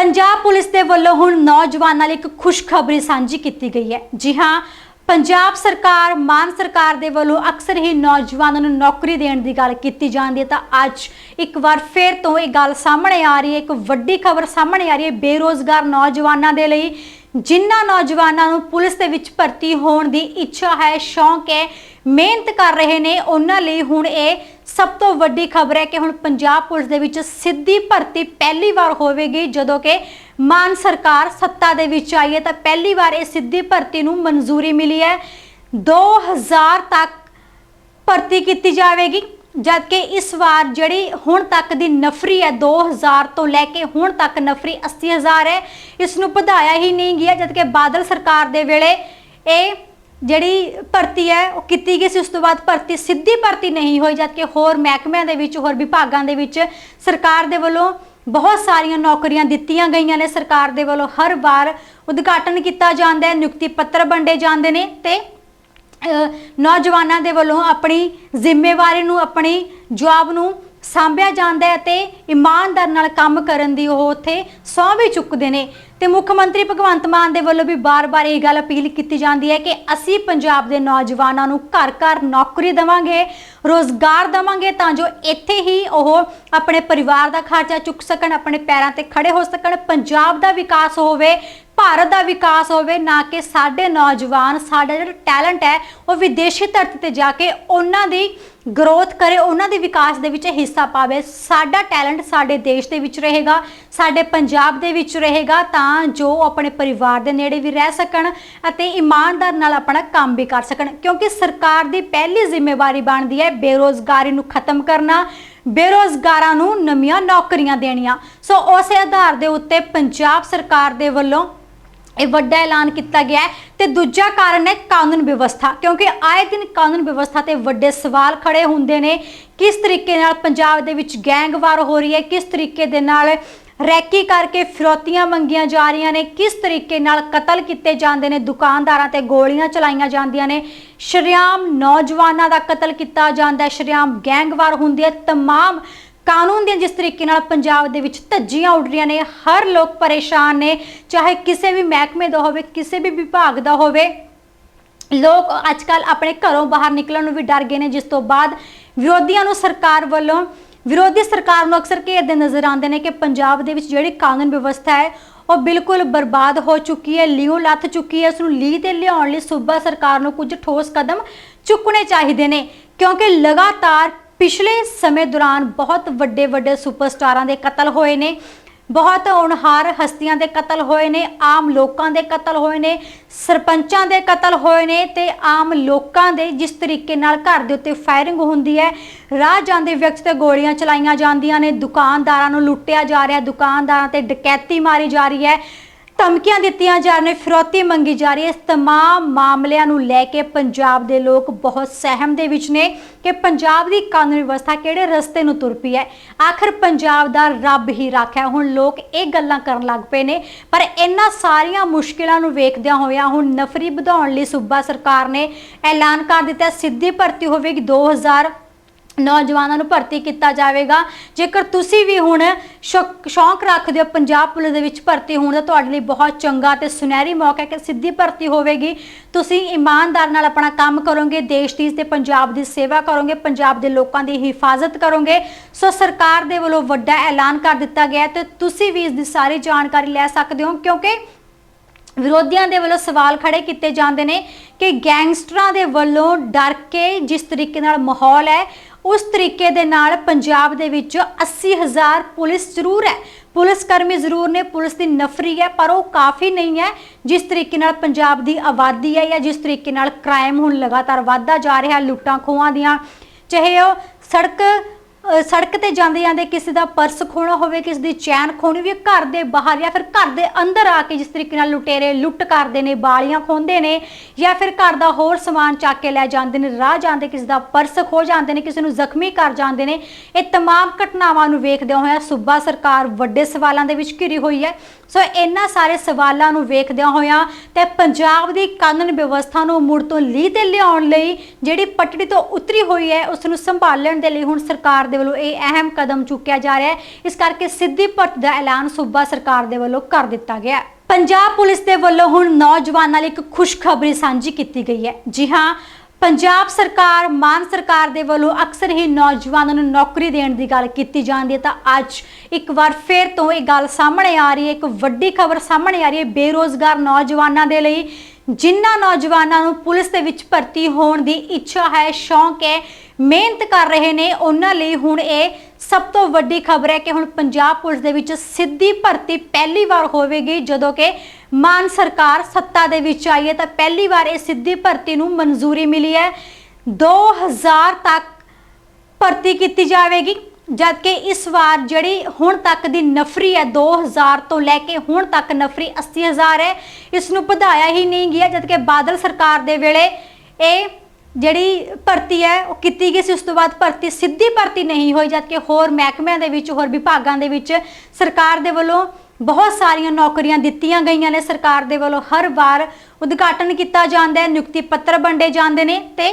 Punjab police ਦੇ ਵੱਲੋਂ ਹੁਣ ਨੌਜਵਾਨਾਂ ਲਈ ਇੱਕ ਖੁਸ਼ਖਬਰੀ ਸਾਂਝੀ ਕੀਤੀ ਗਈ ਹੈ। ਜੀ ਹਾਂ, ਪੰਜਾਬ ਸਰਕਾਰ, ਮਾਨ ਸਰਕਾਰ ਦੇ ਵੱਲੋਂ ਅਕਸਰ ਹੀ ਨੌਜਵਾਨਾਂ ਨੂੰ ਨੌਕਰੀ ਦੇਣ ਦੀ ਗੱਲ ਕੀਤੀ ਜਾਂਦੀ ਹੈ ਤਾਂ ਅੱਜ ਇੱਕ ਵਾਰ ਫਿਰ ਤੋਂ ਇਹ ਗੱਲ ਸਾਹਮਣੇ ਆ ਰਹੀ ਹੈ। ਇੱਕ ਵੱਡੀ ਖਬਰ ਸਾਹਮਣੇ ਆ ਰਹੀ ਹੈ ਬੇਰੋਜ਼ਗਾਰ ਨੌਜਵਾਨਾਂ ਦੇ ਲਈ, ਜਿਨ੍ਹਾਂ ਨੌਜਵਾਨਾਂ ਨੂੰ ਪੁਲਿਸ ਦੇ ਵਿੱਚ ਭਰਤੀ ਹੋਣ ਦੀ ਇੱਛਾ ਹੈ, ਸ਼ੌਂਕ ਹੈ, ਮਿਹਨਤ ਕਰ ਰਹੇ ਨੇ, ਉਹਨਾਂ ਲਈ ਹੁਣ ਇਹ ਸਭ ਤੋਂ ਵੱਡੀ ਖਬਰ ਹੈ ਕਿ ਹੁਣ ਪੰਜਾਬ ਪੁਲਿਸ ਦੇ ਵਿੱਚ ਸਿੱਧੀ ਭਰਤੀ ਪਹਿਲੀ ਵਾਰ ਹੋਵੇਗੀ। ਜਦੋਂ ਕਿ ਮਾਨ ਸਰਕਾਰ ਸੱਤਾ ਦੇ ਵਿੱਚ ਆਈ ਹੈ ਤਾਂ ਪਹਿਲੀ ਵਾਰ ਇਹ ਸਿੱਧੀ ਭਰਤੀ ਨੂੰ ਮਨਜ਼ੂਰੀ ਮਿਲੀ ਹੈ। 2000 ਤੱਕ ਭਰਤੀ ਕੀਤੀ ਜਾਵੇਗੀ, ਜਦਕਿ ਇਸ ਵਾਰ ਜਿਹੜੀ ਹੁਣ ਤੱਕ ਦੀ ਨਫਰੀ ਹੈ 2000 ਤੋਂ ਲੈ ਕੇ ਹੁਣ ਤੱਕ ਨਫਰੀ 80000 ਹੈ। ਇਸ ਨੂੰ ਵਧਾਇਆ ਹੀ ਨਹੀਂ ਗਿਆ, ਜਦਕਿ ਬਾਦਲ ਸਰਕਾਰ ਦੇ ਵੇਲੇ ਇਹ ਜਿਹੜੀ ਭਰਤੀ ਹੈ, ਉਹ ਕੀਤੀ ਗਈ ਸੀ, ਉਸ ਤੋਂ ਬਾਅਦ ਭਰਤੀ, ਸਿੱਧੀ ਭਰਤੀ ਨਹੀਂ ਹੋਈ, ਜਦ ਕਿ ਹੋਰ ਮਹਿਕਮਿਆਂ ਦੇ ਵਿੱਚ, ਹੋਰ ਵਿਭਾਗਾਂ ਦੇ ਵਿੱਚ ਸਰਕਾਰ ਦੇ ਵੱਲੋਂ ਬਹੁਤ ਸਾਰੀਆਂ ਨੌਕਰੀਆਂ ਦਿੱਤੀਆਂ ਗਈਆਂ ਨੇ। ਸਰਕਾਰ ਦੇ ਵੱਲੋਂ ਹਰ ਵਾਰ ਉਦਘਾਟਨ ਕੀਤਾ ਜਾਂਦਾ ਹੈ, ਨਿਯੁਕਤੀ ਪੱਤਰ ਵੰਡੇ ਜਾਂਦੇ ਨੇ ਤੇ ਨੌਜਵਾਨਾਂ ਦੇ ਵੱਲੋਂ ਆਪਣੀ ਜ਼ਿੰਮੇਵਾਰੀ ਨੂੰ, ਆਪਣੀ ਜਵਾਬ ਨੂੰ ਸਾਂਭਿਆ ਜਾਂਦਾ ਹੈ ਤੇ ਇਮਾਨਦਾਰ ਨਾਲ ਕੰਮ ਕਰਨ ਦੀ ਉਹ ਉੱਥੇ ਸਹੁੰ ਵੀ ਚੁੱਕਦੇ ਨੇ। ਤੇ ਮੁੱਖ ਮੰਤਰੀ ਭਗਵੰਤ ਮਾਨ ਦੇ ਵੱਲੋਂ ਵੀ ਬਾਰ-ਬਾਰ ਇਹ ਗੱਲ ਅਪੀਲ ਕੀਤੀ ਜਾਂਦੀ ਹੈ ਕਿ ਅਸੀਂ ਪੰਜਾਬ ਦੇ ਨੌਜਵਾਨਾਂ ਨੂੰ ਘਰ-ਘਰ ਨੌਕਰੀ ਦੇਵਾਂਗੇ, ਰੋਜ਼ਗਾਰ ਦੇਵਾਂਗੇ ਤਾਂ ਜੋ ਇੱਥੇ ਹੀ ਉਹ ਆਪਣੇ ਪਰਿਵਾਰ ਦਾ ਖਰਚਾ ਚੁੱਕ ਸਕਣ, ਆਪਣੇ ਪੈਰਾਂ ਤੇ ਖੜੇ ਹੋ ਸਕਣ, ਪੰਜਾਬ ਦਾ ਵਿਕਾਸ ਹੋਵੇ, ਭਾਰਤ ਦਾ ਵਿਕਾਸ ਹੋਵੇ, ਨਾ ਕਿ ਸਾਡੇ ਨੌਜਵਾਨ, ਸਾਡਾ ਜਿਹੜਾ ਟੈਲੈਂਟ ਹੈ, ਉਹ ਵਿਦੇਸ਼ੀ ਧਰਤੀ ਤੇ ਜਾ ਕੇ ਉਹਨਾਂ ਦੀ ਗਰੋਥ ਕਰੇ, ਉਹਨਾਂ ਦੇ ਵਿਕਾਸ ਦੇ ਵਿੱਚ ਹਿੱਸਾ ਪਾਵੇ। ਸਾਡਾ ਟੈਲੈਂਟ ਸਾਡੇ ਦੇਸ਼ ਦੇ ਵਿੱਚ ਰਹੇਗਾ, ਸਾਡੇ ਪੰਜਾਬ ਦੇ ਵਿੱਚ ਰਹੇਗਾ ਤਾਂ ਜੋ ਆਪਣੇ ਪਰਿਵਾਰ ਦੇ ਨੇੜੇ ਵੀ ਰਹਿ ਸਕਣ ਅਤੇ ਇਮਾਨਦਾਰ ਨਾਲ ਆਪਣਾ ਕੰਮ ਵੀ ਕਰ ਸਕਣ। ਕਿਉਂਕਿ ਸਰਕਾਰ ਦੀ ਪਹਿਲੀ ਜ਼ਿੰਮੇਵਾਰੀ ਬਣਦੀ ਹੈ ਬੇਰੋਜ਼ਗਾਰੀ ਨੂੰ ਖਤਮ ਕਰਨਾ, ਬੇਰੋਜ਼ਗਾਰਾਂ ਨੂੰ ਨਵੀਆਂ ਨੌਕਰੀਆਂ ਦੇਣੀਆਂ। ਸੋ ਉਸੇ ਆਧਾਰ ਦੇ ਉੱਤੇ ਪੰਜਾਬ ਸਰਕਾਰ ਦੇ ਵੱਲੋਂ ਇਹ ਵੱਡਾ ਐਲਾਨ ਕੀਤਾ ਗਿਆ ਹੈ ਤੇ ਦੂਜਾ ਕਾਰਨ ਹੈ ਕਾਨੂੰਨ ਵਿਵਸਥਾ। ਕਿਉਂਕਿ ਆਏ ਦਿਨ ਕਾਨੂੰਨ ਵਿਵਸਥਾ ਤੇ ਵੱਡੇ ਸਵਾਲ ਖੜੇ ਹੁੰਦੇ ਨੇ, ਕਿਸ ਤਰੀਕੇ ਨਾਲ ਪੰਜਾਬ ਦੇ ਵਿੱਚ ਗੈਂਗਵਾਰ ਹੋ ਰਹੀ ਹੈ, ਕਿਸ ਤਰੀਕੇ ਦੇ ਨਾਲ ਰੈਕੀ ਕਰਕੇ ਫਿਰੌਤੀਆਂ ਮੰਗੀਆਂ ਜਾ ਰਹੀਆਂ ਨੇ। ਕਿਸ ਤਰੀਕੇ ਨਾਲ ਕਤਲ ਕੀਤੇ ਜਾਂਦੇ ਨੇ? ਦੁਕਾਨਦਾਰਾਂ ਤੇ ਗੋਲੀਆਂ ਚਲਾਈਆਂ ਜਾਂਦੀਆਂ ਨੇ। ਸ਼ਰੇਆਮ ਨੌਜਵਾਨਾਂ ਦਾ ਕਤਲ ਕੀਤਾ ਜਾਂਦਾ ਹੈ। ਸ਼ਰੇਆਮ ਗੈਂਗਵਾਰ ਹੁੰਦੀ ਹੈ ਤਮਾਮ ਕਾਨੂੰਨ ਦੀਆਂ ਜਿਸ ਤਰੀਕੇ ਨਾਲ ਪੰਜਾਬ ਦੇ ਵਿੱਚ ਧੱਜੀਆਂ ਉੱਡ ਰਹੀਆਂ ਨੇ। ਹਰ ਲੋਕ ਪਰੇਸ਼ਾਨ ਨੇ। ਚਾਹੇ ਕਿਸੇ ਵੀ ਮਹਿਕਮੇ ਦਾ ਹੋਵੇ, ਕਿਸੇ ਵੀ ਵਿਭਾਗ ਦਾ ਹੋਵੇ। ਲੋਕ ਅੱਜਕੱਲ ਆਪਣੇ ਘਰੋਂ ਬਾਹਰ ਨਿਕਲਣ ਨੂੰ ਵੀ ਡਰ ਗਏ ਨੇ। ਜਿਸ ਤੋਂ ਬਾਅਦ ਵਿਰੋਧੀਆਂ ਨੂੰ ਸਰਕਾਰ ਵੱਲੋਂ ਵਿਰੋਧੀ ਸਰਕਾਰ ਨੂੰ ਅਕਸਰ ਘੇਰਦੇ ਨਜ਼ਰ ਆਉਂਦੇ ਨੇ ਕਿ ਪੰਜਾਬ ਦੇ ਵਿੱਚ ਜਿਹੜੀ ਕਾਨੂੰਨ ਵਿਵਸਥਾ ਹੈ, ਉਹ ਬਿਲਕੁਲ ਬਰਬਾਦ ਹੋ ਚੁੱਕੀ ਹੈ ਲਿਓ ਲੱਥ ਚੁੱਕੀ ਹੈ। ਉਸ ਨੂੰ ਲੀ ਤੇ ਲਿਆਉਣ ਲਈ ਸੂਬਾ ਸਰਕਾਰ ਨੂੰ ਕੁਝ ਠੋਸ ਕਦਮ ਚੁੱਕਣੇ ਚਾਹੀਦੇ ਨੇ, ਕਿਉਂਕਿ ਲਗਾਤਾਰ ਪਿਛਲੇ ਸਮੇਂ ਦੌਰਾਨ ਬਹੁਤ ਵੱਡੇ ਵੱਡੇ ਸੁਪਰਸਟਾਰਾਂ ਦੇ ਕਤਲ ਹੋਏ ਨੇ। ਬਹੁਤ ਹੋਣਹਾਰ ਹਸਤੀਆਂ ਦੇ ਕਤਲ ਹੋਏ ਨੇ, ਆਮ ਲੋਕਾਂ ਦੇ ਕਤਲ ਹੋਏ ਨੇ, ਸਰਪੰਚਾਂ ਦੇ ਕਤਲ ਹੋਏ ਨੇ ਤੇ ਆਮ ਲੋਕਾਂ ਦੇ ਜਿਸ ਤਰੀਕੇ ਨਾਲ ਘਰ ਦੇ ਉੱਤੇ ਫਾਇਰਿੰਗ ਹੁੰਦੀ ਹੈ, ਰਾਹ ਜਾਂਦੇ ਵਿਅਕਤੀ ਤੇ ਗੋਲੀਆਂ ਚਲਾਈਆਂ ਜਾਂਦੀਆਂ ਨੇ, ਦੁਕਾਨਦਾਰਾਂ ਨੂੰ ਲੁੱਟਿਆ ਜਾ ਰਿਹਾ, ਦੁਕਾਨਦਾਰਾਂ ਤੇ ਡਕੈਤੀ ਮਾਰੀ ਜਾ ਰਹੀ ਹੈ। ਧਮਕੀਆਂ ਦਿੱਤੀਆਂ ਜਾ ਰਹੀਆਂ ਨੇ ਫਿਰੌਤੀ ਮੰਗੀ ਜਾ ਰਹੀ ਹੈ ਇਸ तमाम ਮਾਮਲਿਆਂ ਨੂੰ ਲੈ ਕੇ ਪੰਜਾਬ ਦੇ ਲੋਕ ਬਹੁਤ ਸਹਿਮ ਦੇ ਵਿੱਚ ਨੇ ਕਿ ਪੰਜਾਬ ਦੀ ਕਾਨੂੰਨ ਵਿਵਸਥਾ ਕਿਹੜੇ ਰਸਤੇ ਨੂੰ ਤੁਰ ਪਈ ਹੈ ਆਖਰ ਪੰਜਾਬ ਦਾ ਰੱਬ ਹੀ ਰਾਖਿਆ ਹੁਣ ਲੋਕ ਇਹ ਗੱਲਾਂ ਕਰਨ ਲੱਗ ਪਏ ਨੇ ਪਰ ਇਹਨਾਂ ਸਾਰੀਆਂ ਮੁਸ਼ਕਿਲਾਂ ਨੂੰ ਵੇਖਦਿਆਂ ਹੋਇਆਂ ਹੁਣ ਨਫਰੀ ਵਧਾਉਣ ਲਈ ਸੂਬਾ ਸਰਕਾਰ ਨੇ ਐਲਾਨ ਕਰ ਦਿੱਤਾ ਹੈ, ਸਿੱਧੀ ਭਰਤੀ ਹੋਵੇਗੀ 2000 ਨੌਜਵਾਨਾਂ ਨੂੰ ਭਰਤੀ ਕੀਤਾ ਜਾਵੇਗਾ। ਜੇਕਰ ਤੁਸੀਂ ਵੀ ਹੁਣ ਸ਼ੌਕ, ਸ਼ੌਂਕ ਰੱਖਦੇ ਹੋ ਪੰਜਾਬ ਪੁਲਿਸ ਦੇ ਵਿੱਚ ਭਰਤੀ ਹੋਣ ਦਾ, ਤੁਹਾਡੇ ਲਈ ਬਹੁਤ ਚੰਗਾ ਤੇ ਸੁਨਹਿਰੀ ਮੌਕਾ ਹੈ ਕਿ ਸਿੱਧੀ ਭਰਤੀ ਹੋਵੇਗੀ। ਤੁਸੀਂ ਇਮਾਨਦਾਰ ਨਾਲ ਆਪਣਾ ਕੰਮ ਕਰੋਗੇ, ਦੇਸ਼ ਦੀ ਤੇ ਪੰਜਾਬ ਦੀ ਸੇਵਾ ਕਰੋਗੇ, ਪੰਜਾਬ ਦੇ ਲੋਕਾਂ ਦੀ ਹਿਫਾਜ਼ਤ ਕਰੋਗੇ। ਸੋ ਸਰਕਾਰ ਦੇ ਵੱਲੋਂ ਵੱਡਾ ਐਲਾਨ ਕਰ ਦਿੱਤਾ ਗਿਆ ਹੈ ਤੇ ਤੁਸੀਂ ਵੀ ਇਸ ਦੀ ਸਾਰੀ ਜਾਣਕਾਰੀ ਲੈ ਸਕਦੇ ਹੋ, ਕਿਉਂਕਿ ਵਿਰੋਧੀਆਂ ਦੇ ਵੱਲੋਂ ਸਵਾਲ ਖੜੇ ਕੀਤੇ ਜਾਂਦੇ ਨੇ ਕਿ ਗੈਂਗਸਟਰਾਂ ਦੇ ਵੱਲੋਂ ਡਰ ਕੇ ਜਿਸ ਤਰੀਕੇ ਨਾਲ ਮਾਹੌਲ ਹੈ ਉਸ ਤਰੀਕੇ ਦੇ ਨਾਲ ਪੰਜਾਬ ਦੇ ਵਿੱਚ 80000 ਪੁਲਿਸ ਜ਼ਰੂਰ ਹੈ। ਪੁਲਿਸ ਕਰਮੀ ਜ਼ਰੂਰ ਨੇ, ਪੁਲਿਸ ਦੀ ਨਫਰੀ ਹੈ, ਪਰ ਉਹ ਕਾਫੀ ਨਹੀਂ ਹੈ, ਜਿਸ ਤਰੀਕੇ ਨਾਲ ਪੰਜਾਬ ਦੀ ਆਬਾਦੀ ਹੈ ਜਾਂ ਜਿਸ ਤਰੀਕੇ ਨਾਲ ਕ੍ਰਾਈਮ ਹੁਣ ਲਗਾਤਾਰ ਵਧਦਾ ਜਾ ਰਿਹਾ ਲੁੱਟਾਂ ਖੋਹਾਂ ਦੀਆਂ। ਚਾਹੇ ਉਹ ਸੜਕ ਅ, ਸੜਕ ਤੇ ਜਾਂਦੇ ਜਾਂਦੇ ਕਿਸੇ ਦਾ ਪਰਸ ਖੋਣਾ ਹੋਵੇ ਕਿਸੇ ਦੀ ਚੈਨ ਖੋਣੀ ਵੀ ਘਰ ਦੇ ਬਾਹਰ ਜਾਂ ਫਿਰ ਘਰ ਦੇ ਅੰਦਰ ਆ ਕੇ ਜਿਸ ਤਰੀਕੇ ਨਾਲ ਲੁਟੇਰੇ ਲੁੱਟ ਕਰਦੇ ਨੇ ਬਾਲੀਆਂ ਖੋਂਦੇ ਨੇ ਜਾਂ ਫਿਰ ਘਰ ਦਾ ਹੋਰ ਸਮਾਨ ਚੱਕ ਕੇ ਲੈ ਜਾਂਦੇ ਨੇ ਰਾਹ ਜਾਂਦੇ ਕਿਸੇ ਦਾ ਪਰਸ ਖੋ ਜਾਂਦੇ ਨੇ ਕਿਸੇ ਨੂੰ ਜ਼ਖਮੀ ਕਰ ਜਾਂਦੇ ਨੇ ਇਹ तमाम ਘਟਨਾਵਾਂ ਨੂੰ ਵੇਖਦਿਆਂ ਹੋਇਆਂ ਸੂਬਾ ਸਰਕਾਰ ਵੱਡੇ ਸਵਾਲਾਂ ਦੇ ਵਿੱਚ ਘਿਰੀ ਹੋਈ ਹੈ ਸੋ ਇਹਨਾਂ ਸਾਰੇ ਸਵਾਲਾਂ ਨੂੰ ਵੇਖਦਿਆਂ ਹੋਇਆਂ ਤੇ ਪੰਜਾਬ ਦੀ ਕਾਨੂੰਨ ਵਿਵਸਥਾ ਨੂੰ ਮੁੜ ਤੋਂ ਲੀਹ ਤੇ ਲਿਆਉਣ ਲਈ ਜਿਹੜੀ ਪਟੜੀ ਤੋਂ ਉਤਰੀ ਹੋਈ ਹੈ ਉਸ ਨੂੰ ਸੰਭਾਲਣ ਦੇ ਲਈ ਹੁਣ ਸਰਕਾਰ ਦੇ ਵੱਲੋਂ ਇਹ ਅਹਿਮ ਕਦਮ ਚੁੱਕਿਆ ਜਾ ਰਿਹਾ ਹੈ। ਇਸ ਕਰਕੇ ਸਿੱਧੀ ਭਰਤੀ ਦਾ ਐਲਾਨ ਸੂਬਾ ਸਰਕਾਰ ਦੇ ਵੱਲੋਂ ਕਰ ਦਿੱਤਾ ਗਿਆ ਹੈ। ਪੰਜਾਬ ਪੁਲਿਸ ਦੇ ਵੱਲੋਂ ਹੁਣ ਨੌਜਵਾਨਾਂ ਲਈ ਇੱਕ ਖੁਸ਼ਖਬਰੀ ਸਾਂਝੀ ਕੀਤੀ ਗਈ ਹੈ। ਜੀ ਹਾਂ, ਪੰਜਾਬ ਸਰਕਾਰ, ਮਾਨ ਸਰਕਾਰ ਦੇ ਵੱਲੋਂ ਅਕਸਰ ਹੀ ਨੌਜਵਾਨਾਂ ਨੂੰ ਨੌਕਰੀ ਦੇਣ ਦੀ ਗੱਲ ਕੀਤੀ ਜਾਂਦੀ ਹੈ ਤਾਂ ਅੱਜ ਇੱਕ ਵਾਰ ਫੇਰ ਤੋਂ ਇਹ ਗੱਲ ਸਾਹਮਣੇ ਆ ਰਹੀ ਹੈ। ਇੱਕ ਵੱਡੀ ਖਬਰ ਸਾਹਮਣੇ ਆ ਰਹੀ ਹੈ। ਬੇਰੋਜ਼ਗਾਰ ਨੌਜਵਾਨਾਂ ਦੇ ਲਈ ਜਿਨ੍ਹਾਂ ਨੌਜਵਾਨਾਂ ਨੂੰ ਪੁਲਿਸ ਦੇ ਵਿੱਚ ਭਰਤੀ ਹੋਣ ਦੀ ਇੱਛਾ ਹੈ, ਸ਼ੌਂਕ ਹੈ, ਮਿਹਨਤ ਕਰ ਰਹੇ ਨੇ, ਉਹਨਾਂ ਲਈ ਹੁਣ ਇਹ ਸਭ ਤੋਂ ਵੱਡੀ ਖਬਰ ਹੈ ਕਿ ਹੁਣ ਪੰਜਾਬ ਪੁਲਿਸ ਦੇ ਵਿੱਚ ਸਿੱਧੀ ਭਰਤੀ ਪਹਿਲੀ ਵਾਰ ਹੋਵੇਗੀ। ਜਦੋਂ ਕਿ ਮਾਨ ਸਰਕਾਰ ਸੱਤਾ ਦੇ ਵਿੱਚ ਆਈ ਹੈ ਤਾਂ ਪਹਿਲੀ ਵਾਰ ਇਹ ਸਿੱਧੀ ਭਰਤੀ ਨੂੰ ਮਨਜ਼ੂਰੀ ਮਿਲੀ ਹੈ। 2000 ਤੱਕ ਭਰਤੀ ਕੀਤੀ ਜਾਵੇਗੀ। ਜਦਕਿ ਇਸ ਵਾਰ ਜਿਹੜੀ ਹੁਣ ਤੱਕ ਦੀ ਨਫਰੀ ਹੈ 2000 ਤੋਂ ਲੈ ਕੇ ਹੁਣ ਤੱਕ ਨਫਰੀ 80000 ਹੈ, ਇਸ ਨੂੰ ਵਧਾਇਆ ਹੀ ਨਹੀਂ ਗਿਆ, ਜਦਕਿ ਬਾਦਲ ਸਰਕਾਰ ਦੇ ਵੇਲੇ ਇਹ ਜਿਹੜੀ ਭਰਤੀ ਹੈ, ਉਹ ਕੀਤੀ ਗਈ ਸੀ, ਉਸ ਤੋਂ ਬਾਅਦ ਭਰਤੀ, ਸਿੱਧੀ ਭਰਤੀ ਨਹੀਂ ਹੋਈ, ਜਦਕਿ ਹੋਰ ਮਹਿਕਮਿਆਂ ਦੇ ਵਿੱਚ, ਹੋਰ ਵਿਭਾਗਾਂ ਦੇ ਵਿੱਚ ਸਰਕਾਰ ਦੇ ਵੱਲੋਂ ਬਹੁਤ ਸਾਰੀਆਂ ਨੌਕਰੀਆਂ ਦਿੱਤੀਆਂ ਗਈਆਂ ਨੇ। ਸਰਕਾਰ ਦੇ ਵੱਲੋਂ ਹਰ ਵਾਰ ਉਦਘਾਟਨ ਕੀਤਾ ਜਾਂਦਾ ਹੈ, ਨਿਯੁਕਤੀ ਪੱਤਰ ਵੰਡੇ ਜਾਂਦੇ ਨੇ ਤੇ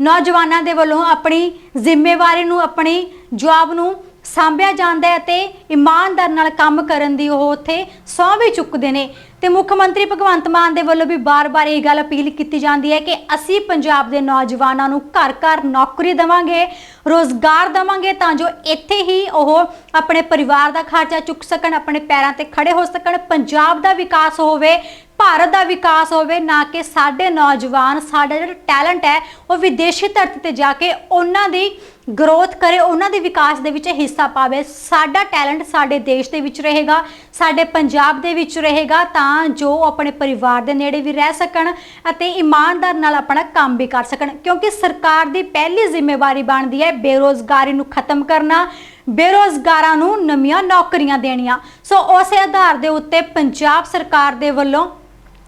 ਨੌਜਵਾਨਾਂ ਦੇ ਵੱਲੋਂ ਆਪਣੀ ਜ਼ਿੰਮੇਵਾਰੀ ਨੂੰ, ਆਪਣੀ ਜਵਾਬ ਨੂੰ ਸਾਂਭਿਆ ਜਾਂਦਾ ਹੈ ਤੇ ਇਮਾਨਦਾਰ ਨਾਲ ਕੰਮ ਕਰਨ ਦੀ ਉਹ ਉੱਥੇ ਸਹੁੰ ਵੀ ਚੁੱਕਦੇ ਨੇ। ਤੇ ਮੁੱਖ ਮੰਤਰੀ ਭਗਵੰਤ ਮਾਨ ਦੇ ਵੱਲੋਂ ਵੀ ਬਾਰ-ਬਾਰ ਇਹ ਗੱਲ ਅਪੀਲ ਕੀਤੀ ਜਾਂਦੀ ਹੈ ਕਿ ਅਸੀਂ ਪੰਜਾਬ ਦੇ ਨੌਜਵਾਨਾਂ ਨੂੰ ਘਰ-ਘਰ ਨੌਕਰੀ ਦੇਵਾਂਗੇ, ਰੋਜ਼ਗਾਰ ਦੇਵਾਂਗੇ ਤਾਂ ਜੋ ਇੱਥੇ ਹੀ ਉਹ ਆਪਣੇ ਪਰਿਵਾਰ ਦਾ ਖਰਚਾ ਚੁੱਕ ਸਕਣ, ਆਪਣੇ ਪੈਰਾਂ ਤੇ ਖੜੇ ਹੋ ਸਕਣ, ਪੰਜਾਬ ਦਾ ਵਿਕਾਸ ਹੋਵੇ ਭਾਰਤ ਦਾ ਵਿਕਾਸ ਹੋਵੇ, ਨਾ ਕਿ ਸਾਡੇ ਨੌਜਵਾਨ, ਸਾਡਾ ਜਿਹੜਾ ਟੈਲੈਂਟ ਹੈ, ਉਹ ਵਿਦੇਸ਼ੀ ਧਰਤੀ ਤੇ ਜਾ ਕੇ ਉਹਨਾਂ ਦੀ ਗਰੋਥ ਕਰੇ, ਉਹਨਾਂ ਦੇ ਵਿਕਾਸ ਦੇ ਵਿੱਚ ਹਿੱਸਾ ਪਾਵੇ। ਸਾਡਾ ਟੈਲੈਂਟ ਸਾਡੇ ਦੇਸ਼ ਦੇ ਵਿੱਚ ਰਹੇਗਾ, ਸਾਡੇ ਪੰਜਾਬ ਦੇ ਵਿੱਚ ਰਹੇਗਾ, ਤਾਂ ਜੋ ਆਪਣੇ ਪਰਿਵਾਰ ਦੇ ਨੇੜੇ ਵੀ ਰਹਿ ਸਕਣ ਅਤੇ ਇਮਾਨਦਾਰ ਨਾਲ ਆਪਣਾ ਕੰਮ ਵੀ ਕਰ ਸਕਣ। ਕਿਉਂਕਿ ਸਰਕਾਰ ਦੀ ਪਹਿਲੀ ਜ਼ਿੰਮੇਵਾਰੀ ਬਣਦੀ ਹੈ ਬੇਰੋਜ਼ਗਾਰੀ ਨੂੰ ਖਤਮ ਕਰਨਾ, ਬੇਰੋਜ਼ਗਾਰਾਂ ਨੂੰ ਨਵੀਆਂ ਨੌਕਰੀਆਂ ਦੇਣੀਆਂ। ਸੋ ਉਸੇ ਆਧਾਰ ਦੇ ਉੱਤੇ ਪੰਜਾਬ ਸਰਕਾਰ ਦੇ ਵੱਲੋਂ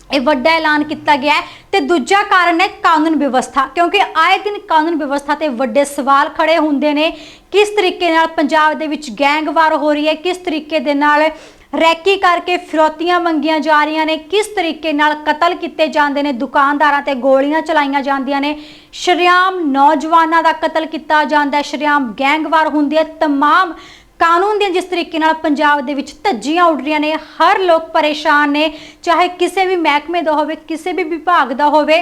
ਇਹ ਵੱਡਾ ਐਲਾਨ ਕੀਤਾ ਗਿਆ ਹੈ ਤੇ ਦੂਜਾ ਕਾਰਨ ਹੈ ਕਾਨੂੰਨ ਵਿਵਸਥਾ ਕਿਉਂਕਿ ਆਏ ਦਿਨ ਕਾਨੂੰਨ ਵਿਵਸਥਾ ਤੇ ਵੱਡੇ ਸਵਾਲ ਖੜੇ ਹੁੰਦੇ ਨੇ ਕਿਸ ਤਰੀਕੇ ਨਾਲ ਪੰਜਾਬ ਦੇ ਵਿੱਚ ਗੈਂਗਵਾਰ ਹੋ ਰਹੀ ਹੈ ਕਿਸ ਤਰੀਕੇ ਦੇ ਨਾਲ ਰੈਕੀ ਕਰਕੇ ਫਿਰੌਤੀਆਂ ਮੰਗੀਆਂ ਜਾ ਰਹੀਆਂ ਨੇ ਕਿਸ ਤਰੀਕੇ ਨਾਲ ਕਤਲ ਕੀਤੇ ਜਾਂਦੇ ਨੇ ਦੁਕਾਨਦਾਰਾਂ ਤੇ ਗੋਲੀਆਂ ਚਲਾਈਆਂ ਜਾਂਦੀਆਂ ਨੇ ਸ਼ਰੇਆਮ ਨੌਜਵਾਨਾਂ ਦਾ ਕਤਲ ਕੀਤਾ ਜਾਂਦਾ ਹੈ ਸ਼ਰੇਆਮ ਗੈਂਗਵਾਰ ਹੁੰਦੀ ਹੈ तमाम ਕਾਨੂੰਨ ਦੀਆਂ ਜਿਸ ਤਰੀਕੇ ਨਾਲ ਪੰਜਾਬ ਦੇ ਵਿੱਚ ਧੱਜੀਆਂ ਉੱਡ ਰਹੀਆਂ ਨੇ, ਹਰ ਲੋਕ ਪਰੇਸ਼ਾਨ ਨੇ, ਚਾਹੇ ਕਿਸੇ ਵੀ ਮਹਿਕਮੇ ਦਾ ਹੋਵੇ, ਕਿਸੇ ਵੀ ਵਿਭਾਗ ਦਾ ਹੋਵੇ,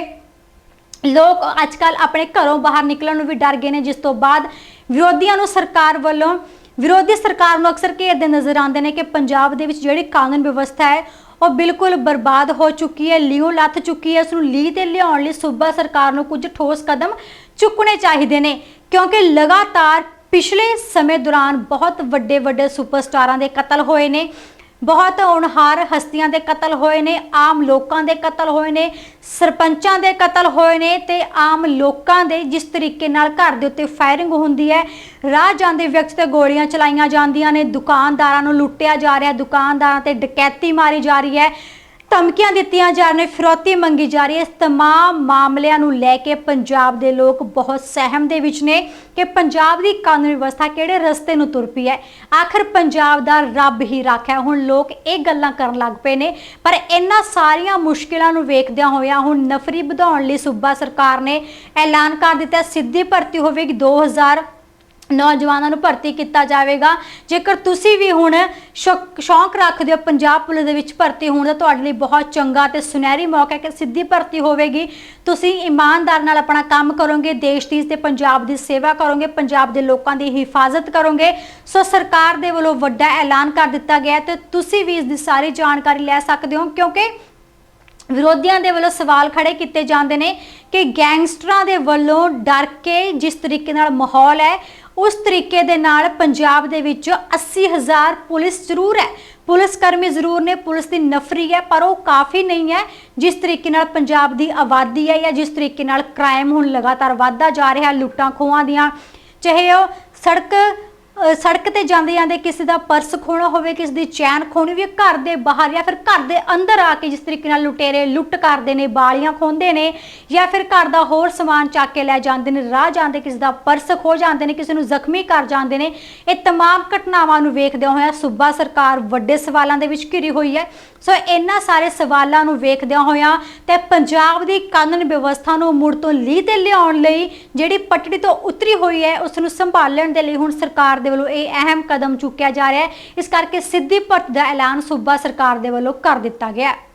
ਲੋਕ ਅੱਜਕੱਲ ਆਪਣੇ ਘਰੋਂ ਬਾਹਰ ਨਿਕਲਣ ਨੂੰ ਵੀ ਡਰ ਗਏ ਨੇ, ਜਿਸ ਤੋਂ ਬਾਅਦ ਵਿਰੋਧੀਆਂ ਨੂੰ ਸਰਕਾਰ ਵੱਲੋਂ, ਵਿਰੋਧੀ ਸਰਕਾਰ ਨੂੰ ਅਕਸਰ ਘੇਰਦੇ ਨਜ਼ਰ ਆਉਂਦੇ ਨੇ ਕਿ ਪੰਜਾਬ ਦੇ ਵਿੱਚ ਜਿਹੜੀ ਕਾਨੂੰਨ ਵਿਵਸਥਾ ਹੈ, ਉਹ ਬਿਲਕੁਲ ਬਰਬਾਦ ਹੋ ਚੁੱਕੀ ਹੈ ਲਿਓ ਲੱਥ ਚੁੱਕੀ ਹੈ ਉਸ ਨੂੰ ਲੀ ਤੇ ਲਿਆਉਣ ਲਈ ਸੂਬਾ ਸਰਕਾਰ ਨੂੰ ਕੁਝ ਠੋਸ ਕਦਮ ਚੁੱਕਣੇ ਚਾਹੀਦੇ ਨੇ, ਕਿਉਂਕਿ ਲਗਾਤਾਰ ਪਿਛਲੇ ਸਮੇਂ ਦੌਰਾਨ ਬਹੁਤ ਵੱਡੇ ਵੱਡੇ ਸੁਪਰਸਟਾਰਾਂ ਦੇ ਕਤਲ ਹੋਏ ਨੇ, ਬਹੁਤ ਹੋਣਹਾਰ ਹਸਤੀਆਂ ਦੇ ਕਤਲ ਹੋਏ ਨੇ, ਆਮ ਲੋਕਾਂ ਦੇ ਕਤਲ ਹੋਏ ਨੇ, ਸਰਪੰਚਾਂ ਦੇ ਕਤਲ ਹੋਏ ਨੇ ਤੇ ਆਮ ਲੋਕਾਂ ਦੇ ਜਿਸ ਤਰੀਕੇ ਨਾਲ ਘਰ ਦੇ ਉੱਤੇ ਫਾਇਰਿੰਗ ਹੁੰਦੀ ਹੈ, ਰਾਹ ਜਾਂਦੇ ਵਿਅਕਤੀ ਤੇ ਗੋਲੀਆਂ ਚਲਾਈਆਂ ਜਾਂਦੀਆਂ ਨੇ, ਦੁਕਾਨਦਾਰਾਂ ਨੂੰ ਲੁੱਟਿਆ ਜਾ ਰਿਹਾ, ਦੁਕਾਨਦਾਰਾਂ ਤੇ ਡਕੈਤੀ ਮਾਰੀ ਜਾ ਰਹੀ ਹੈ ਧਮਕੀਆਂ ਦਿੱਤੀਆਂ ਜਾ ਰਹੀਆਂ ਨੇ ਫਿਰੌਤੀ ਮੰਗੀ ਜਾ ਰਹੀ ਹੈ ਇਸ तमाम ਮਾਮਲਿਆਂ ਨੂੰ ਲੈ ਕੇ ਪੰਜਾਬ ਦੇ ਲੋਕ ਬਹੁਤ ਸਹਿਮ ਦੇ ਵਿੱਚ ਨੇ ਕਿ ਪੰਜਾਬ ਦੀ ਕਾਨੂੰਨ ਵਿਵਸਥਾ ਕਿਹੜੇ ਰਸਤੇ ਨੂੰ ਤੁਰ ਪਈ ਹੈ ਆਖਰ ਪੰਜਾਬ ਦਾ ਰੱਬ ਹੀ ਰਾਖਿਆ ਹੁਣ ਲੋਕ ਇਹ ਗੱਲਾਂ ਕਰਨ ਲੱਗ ਪਏ ਨੇ ਪਰ ਇਹਨਾਂ ਸਾਰੀਆਂ ਮੁਸ਼ਕਿਲਾਂ ਨੂੰ ਵੇਖਦਿਆਂ ਹੋਇਆਂ ਹੁਣ ਨਫਰੀ ਵਧਾਉਣ ਲਈ ਸੂਬਾ ਸਰਕਾਰ ਨੇ ਐਲਾਨ ਕਰ ਦਿੱਤਾ ਹੈ, ਸਿੱਧੀ ਭਰਤੀ ਹੋਵੇਗੀ 2000 ਨੌਜਵਾਨਾਂ ਨੂੰ ਭਰਤੀ ਕੀਤਾ ਜਾਵੇਗਾ। ਜੇਕਰ ਤੁਸੀਂ ਵੀ ਹੁਣ ਸ਼ੌਕ, ਸ਼ੌਂਕ ਰੱਖਦੇ ਹੋ ਪੰਜਾਬ ਪੁਲਿਸ ਦੇ ਵਿੱਚ ਭਰਤੀ ਹੋਣ ਦਾ, ਤੁਹਾਡੇ ਲਈ ਬਹੁਤ ਚੰਗਾ ਤੇ ਸੁਨਹਿਰੀ ਮੌਕਾ ਹੈ ਕਿ ਸਿੱਧੀ ਭਰਤੀ ਹੋਵੇਗੀ। ਤੁਸੀਂ ਇਮਾਨਦਾਰ ਨਾਲ ਆਪਣਾ ਕੰਮ ਕਰੋਗੇ, ਦੇਸ਼ ਦੀ ਤੇ ਪੰਜਾਬ ਦੀ ਸੇਵਾ ਕਰੋਗੇ, ਪੰਜਾਬ ਦੇ ਲੋਕਾਂ ਦੀ ਹਿਫਾਜ਼ਤ ਕਰੋਗੇ। ਸੋ ਸਰਕਾਰ ਦੇ ਵੱਲੋਂ ਵੱਡਾ ਐਲਾਨ ਕਰ ਦਿੱਤਾ ਗਿਆ ਹੈ ਤੇ ਤੁਸੀਂ ਵੀ ਇਸ ਦੀ ਸਾਰੀ ਜਾਣਕਾਰੀ ਲੈ ਸਕਦੇ ਹੋ, ਕਿਉਂਕਿ ਵਿਰੋਧੀਆਂ ਦੇ ਵੱਲੋਂ ਸਵਾਲ ਖੜੇ ਕੀਤੇ ਜਾਂਦੇ ਨੇ ਕਿ ਗੈਂਗਸਟਰਾਂ ਦੇ ਵੱਲੋਂ ਡਰ ਕੇ ਜਿਸ ਤਰੀਕੇ ਨਾਲ ਮਾਹੌਲ ਹੈ, ਉਸ ਤਰੀਕੇ ਦੇ ਨਾਲ ਪੰਜਾਬ ਦੇ ਵਿੱਚ 80000 ਪੁਲਿਸ ਜ਼ਰੂਰ ਹੈ। ਪੁਲਿਸ ਕਰਮੀ ਜ਼ਰੂਰ ਨੇ, ਪੁਲਿਸ ਦੀ ਨਫਰੀ ਹੈ, ਪਰ ਉਹ ਕਾਫੀ ਨਹੀਂ ਹੈ, ਜਿਸ ਤਰੀਕੇ ਨਾਲ ਪੰਜਾਬ ਦੀ ਆਬਾਦੀ ਹੈ ਜਾਂ ਜਿਸ ਤਰੀਕੇ ਨਾਲ ਕ੍ਰਾਈਮ ਹੁਣ ਲਗਾਤਾਰ ਵੱਧਦਾ ਜਾ ਰਿਹਾ ਲੁੱਟਾਂ ਖੋਹਾਂ ਦੀਆਂ। ਚਾਹੇ ਉਹ ਸੜਕ ਸੜਕ ਤੇ ਜਾਂਦੇ ਜਾਂਦੇ ਕਿਸੇ ਦਾ ਪਰਸ ਖੋਣਾ ਹੋਵੇ ਕਿਸੇ ਦੀ ਚੈਨ ਖੋਣੀ ਵੀ ਘਰ ਦੇ ਬਾਹਰ ਜਾਂ ਫਿਰ ਘਰ ਦੇ ਅੰਦਰ ਆ ਕੇ ਜਿਸ ਤਰੀਕੇ ਨਾਲ ਲੁਟੇਰੇ ਲੁੱਟ ਕਰਦੇ ਨੇ ਬਾਲੀਆਂ ਖੋਹਦੇ ਨੇ ਜਾਂ ਫਿਰ ਘਰ ਦਾ ਹੋਰ ਸਮਾਨ ਚੱਕ ਕੇ ਲੈ ਜਾਂਦੇ ਨੇ ਰਾਹ ਜਾਂਦੇ ਕਿਸੇ ਦਾ ਪਰਸ ਖੋ ਜਾਂਦੇ ਨੇ ਕਿਸੇ ਨੂੰ ਜ਼ਖਮੀ ਕਰ ਜਾਂਦੇ ਨੇ ਇਹ तमाम ਘਟਨਾਵਾਂ ਨੂੰ ਵੇਖਦਿਆਂ ਹੋਇਆਂ ਸੂਬਾ ਸਰਕਾਰ ਵੱਡੇ ਸਵਾਲਾਂ ਦੇ ਵਿੱਚ ਘਿਰੀ ਹੋਈ ਹੈ ਸੋ ਇਹਨਾਂ ਸਾਰੇ ਸਵਾਲਾਂ ਨੂੰ ਵੇਖਦਿਆਂ ਹੋਇਆਂ ਤੇ ਪੰਜਾਬ ਦੀ ਕਾਨੂੰਨ ਵਿਵਸਥਾ ਨੂੰ ਮੁੜ ਤੋਂ ਲੀਹ ਤੇ ਲਿਆਉਣ ਲਈ ਜਿਹੜੀ ਪਟੜੀ ਤੋਂ ਉਤਰੀ ਹੋਈ ਹੈ ਉਸ ਨੂੰ ਸੰਭਾਲਣ ਦੇ ਲਈ ਹੁਣ ਸਰਕਾਰ ਦੇ ਵੱਲੋਂ ਇਹ ਅਹਿਮ ਕਦਮ ਚੁੱਕਿਆ ਜਾ ਰਿਹਾ ਹੈ। ਇਸ ਕਰਕੇ ਸਿੱਧੀ ਭਰਤੀ ਦਾ ਐਲਾਨ ਸੂਬਾ ਸਰਕਾਰ ਦੇ ਵੱਲੋਂ ਕਰ ਦਿੱਤਾ ਗਿਆ ਹੈ।